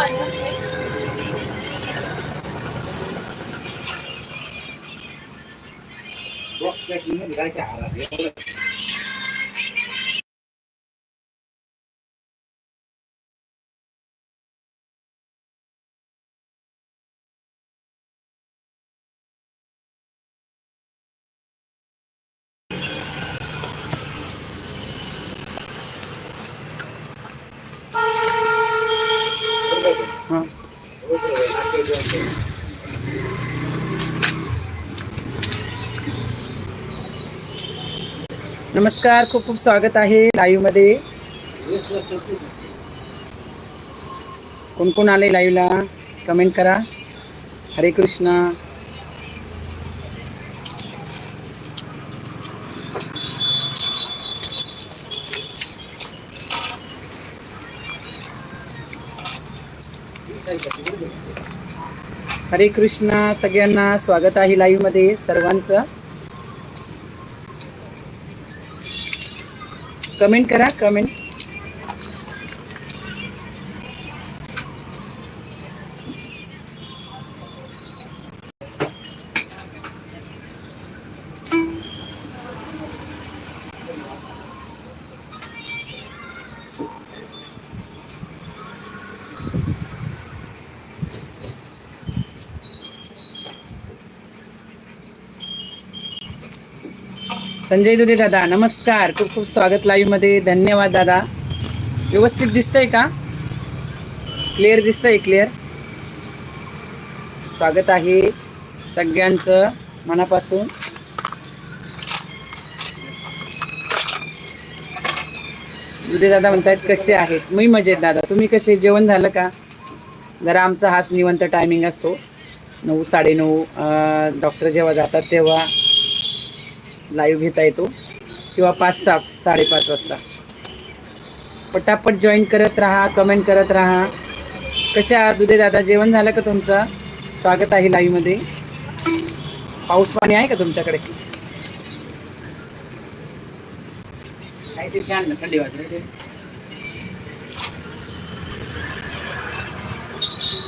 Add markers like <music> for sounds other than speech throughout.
Block spec ini bisa cara dia boleh. नमस्कार खूप खूप स्वागत आहे लाईव्हमध्ये. कोण कोण आले लाईव्हला कमेंट करा. हरे कृष्णा. हरे कृष्णा सगळ्यांना स्वागत आहे लाईव्हमध्ये सर्वांचं. कमेंट करा कमेंट संजय दुधे दादा नमस्कार. खूप खूप स्वागत लाईव्हमध्ये. धन्यवाद दादा. व्यवस्थित दिसतंय का? क्लिअर दिसतंय क्लिअर स्वागत आहे सगळ्यांचं मनापासून. दुधे दादा म्हणतात कसे आहेत? मी मजेत दादा. तुम्ही कसे? जेवण झालं का? जरा आमचा हाच निवंत टायमिंग असतो. नऊ साडेनऊ डॉक्टर जेव्हा जातात तेव्हा. लाईव्ह घेता येतो. किंवा पाच सहा साडेपाच वाजता. पटापट जॉईन करत राहा कमेंट करत राहा. कशा दुधे दादा जेवण झालं का तुमचं? स्वागत आहे लाईव्हमध्ये पाऊस पाणी आहे का तुमच्याकडे? काहीतरी ना, थंडी वाजते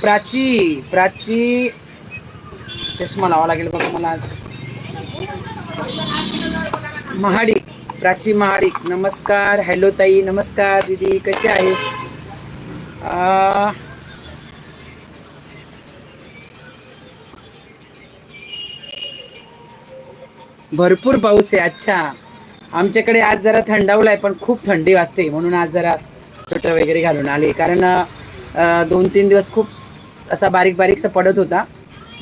प्राची प्राची. चष्मा लावा लागेल बघा मला आज. महाडिक प्राची महाडिक नमस्कार. हॅलो ताई नमस्कार दीदी कशी आहेस? भरपूर पाऊस आहे अच्छा. आमच्याकडे आज जरा थंडावलाय पण खूप थंडी वाजते म्हणून आज जरा स्वेटर वगैरे घालून आले. कारण दोन तीन दिवस खूप असा बारीक बारीकसा पडत होता.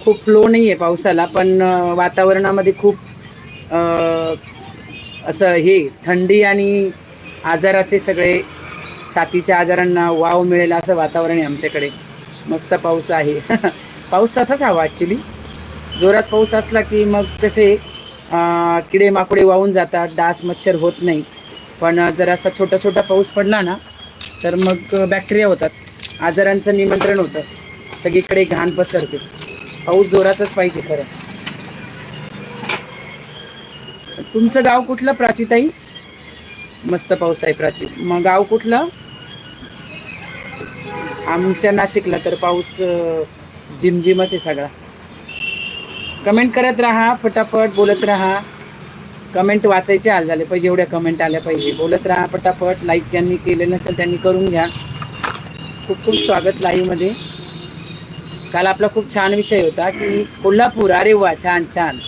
खूप फ्लो नाही आहे पावसाला पण वातावरणामध्ये खूप असं हे थंडी आणि आजाराचे सगळे साथीच्या आजारांना वाव मिळेल असं वातावरण आहे आमच्याकडे. मस्त पाऊस आहे. <laughs> पाऊस तसाच हवा ॲक्च्युली जोरात पाऊस असला की मग कसे किडे माकुडे वाहून जातात डास मच्छर होत नाही. पण जर असा छोटा छोटा पाऊस पडला ना तर मग बॅक्टेरिया होतात. आजारांचं निमंत्रण होतं. सगळीकडे घाण पसरते. पाऊस जोरातच पाहिजे खरं. तुमचं गाव कुठलं प्राचीताई? मस्त पाऊस आहे प्राची. मग गाव कुठलं? आमच्या नाशिकला तर पाऊस अं, झिमझिमच आहे सगळा. कमेंट करत राहा फटाफट बोलत राहा. कमेंट वाचायचे हाल झाले पाहिजे एवढ्या कमेंट आल्या पाहिजे. बोलत राहा फटाफट लाईक ज्यांनी केले नसेल त्यांनी करून घ्या. खूप खूप स्वागत लाईव्हमध्ये. काल आपला खूप छान विषय होता की कोल्हापूर अरे वा छान छान.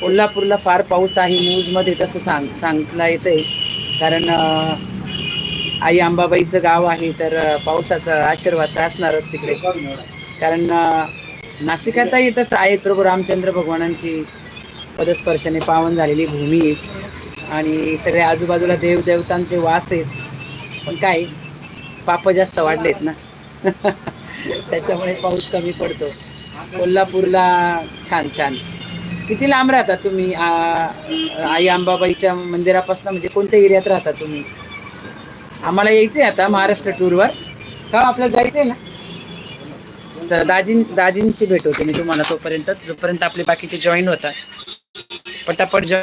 कोल्हापूरला फार पाऊस आहे न्यूजमध्ये तसं सांग सांगता आहे कारण आई अंबाबाईचं गाव आहे तर पावसाचा आशीर्वाद तर असणारच तिकडे. कारण नाशिकातही तसं आहे प्रभू रामचंद्र भगवानांची पदस्पर्शाने पावन झालेली भूमी आहे. आणि सगळ्या आजूबाजूला देवदेवतांचे वास आहेत. पण काय पाप जास्त वाढलेत ना. <laughs> त्याच्यामुळे पाऊस कमी पडतो. कोल्हापूरला छान छान. किती लांब राहता तुम्ही? आई अंबाबाईच्या मंदिरापासून म्हणजे कोणत्या एरियात राहता तुम्ही? आम्हाला यायचंय आता महाराष्ट्र टूरवर. का हो, आपल्याला जायचंय ना? तर दाजीं दाजींशी भेट होते मी तुम्हाला तोपर्यंत. जोपर्यंत आपले बाकीचे जॉईन होतात. पटापट जॉईन